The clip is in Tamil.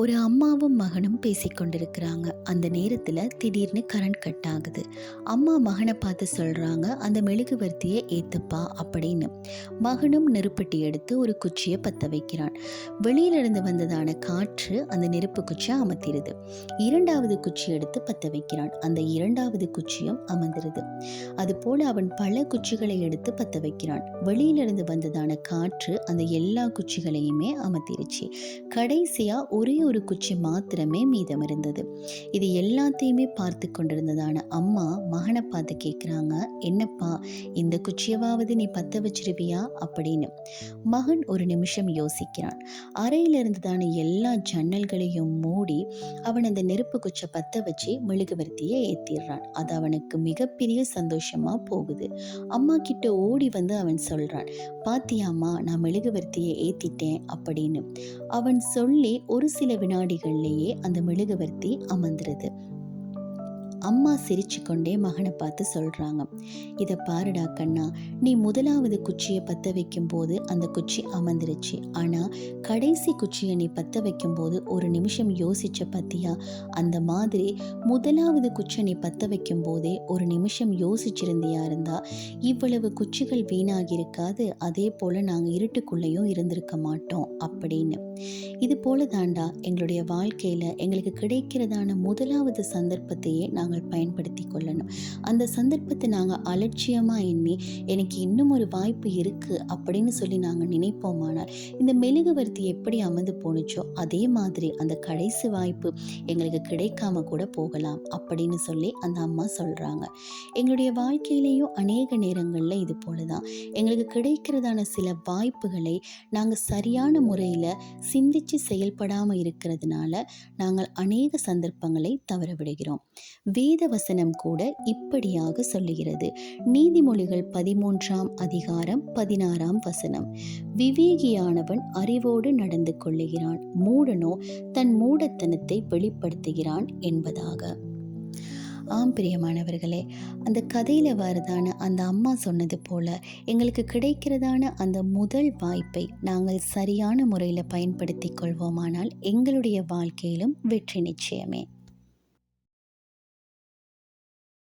ஒரு அம்மாவும் மகனும் பேசிக்கொண்டிருக்கிறாங்க அந்த நேரத்தில் திடீர்னு கரண்ட் கட் ஆகுது. அம்மா மகனை பார்த்து சொல்கிறாங்க அந்த மெழுகுவர்த்தியை ஏத்துப்பா அப்படின்னு. மகனும் நெருப்பட்டி எடுத்து ஒரு குச்சியை பற்ற வைக்கிறான். வெளியிலிருந்து வந்ததான காற்று அந்த நெருப்பு குச்சியை அமர்த்திடுது. இரண்டாவது குச்சி எடுத்து பற்ற வைக்கிறான். அந்த இரண்டாவது குச்சியும் அமர்ந்துருது. அதுபோல் அவன் பல குச்சிகளை எடுத்து பற்ற வைக்கிறான். வெளியிலிருந்து வந்ததான காற்று அந்த எல்லா குச்சிகளையுமே அமர்த்திருச்சு கடைசியா ஒரே ஒரு குச்சி மாத்திரமே மீதம் இருந்தது இது எல்லாத்தையுமே பார்த்து கொண்டிருந்ததான அம்மா மகனை பார்த்து கேட்குறாங்க என்னப்பா இந்த குச்சியவாவது நீ பற்ற வச்சிருவியா? அப்படின்னு. மகன் ஒரு நிமிஷம் யோசிக்கிறான். அறையில் இருந்ததான எல்லா ஜன்னல்களையும் மூடி அவன் அந்த நெருப்பு குச்சை பற்ற வச்சு மெழுகுவர்த்தியை ஏத்திடுறான். அது அவனுக்கு மிகப்பெரிய சந்தோஷமா போகுது. அம்மா கிட்ட ஓடி வந்து அவன் சொல்றான் பாத்தியாம்மா நான் மெழுகுவர்த்தியை ஏத்திட்டேன் அப்படின்னு. அவன் சொல்லி ஒரு சில வினாடிகள்லேயே அந்த மெழுகுவர்த்தி அமர்ந்துருது. அம்மா சிரிச்சுக்கொண்டே மகனை பார்த்து சொல்கிறாங்க இதை பாருடா கண்ணா நீ முதலாவது குச்சியை பற்ற வைக்கும்போது அந்த குச்சி அமர்ந்துருச்சு. ஆனால் கடைசி குச்சியை நீ பற்ற வைக்கும்போது ஒரு நிமிஷம் யோசிச்ச பத்தியா? அந்த மாதிரி முதலாவது குச்சை நீ பற்ற வைக்கும்போதே ஒரு நிமிஷம் யோசிச்சிருந்தியா இருந்தா இவ்வளவு குச்சிகள் வீணாகி இருக்காது அதே போல் நாங்கள் இருட்டுக்குள்ளேயும் இருந்திருக்க மாட்டோம் அப்படின்னு. இது போல தாண்டா எங்களுடைய வாழ்க்கையில் எங்களுக்கு கிடைக்கிறதான முதலாவது சந்தர்ப்பத்தையே நாங்கள் பயன்படுத்தி கொள்ளணும். அந்த சந்தர்ப்பத்தை நாங்கள் அலட்சியமாக எண்ணி எனக்கு இன்னும் ஒரு வாய்ப்பு இருக்குது அப்படின்னு சொல்லி நாங்கள் நினைப்போமானால் இந்த மெழுகுவர்த்தி எப்படி அமர்ந்து போணுச்சோ அதே மாதிரி அந்த கடைசி வாய்ப்பு எங்களுக்கு கிடைக்காம கூட போகலாம் அப்படின்னு சொல்லி அந்த அம்மா சொல்கிறாங்க எங்களுடைய வாழ்க்கையிலையும் அநேக நேரங்களில் இது போல தான் எங்களுக்கு கிடைக்கிறதான சில வாய்ப்புகளை நாங்கள் சரியான முறையில் சிந்திச்சு செயல்படாமல் இருக்கிறதுனால நாங்கள் அநேக சந்தர்ப்பங்களை தவற விடுகிறோம் வேதவசனம் கூட இப்படியாக சொல்லுகிறது. நீதிமொழிகள் பதிமூன்றாம் அதிகாரம் பதினாறாம் வசனம். விவேகியானவன் அறிவோடு நடந்து கொள்ளுகிறான். மூடனோ தன் மூடத்தனத்தை வெளிப்படுத்துகிறான் என்பதாக. ஆம் பிரியமானவர்களே அந்த கதையில் வரதான அந்த அம்மா சொன்னது போல எங்களுக்கு கிடைக்கிறதான அந்த முதல் வாய்ப்பை நாங்கள் சரியான முறையில் பயன்படுத்தி கொள்வோமானால் எங்களுடைய வாழ்க்கையிலும் வெற்றி நிச்சயமே.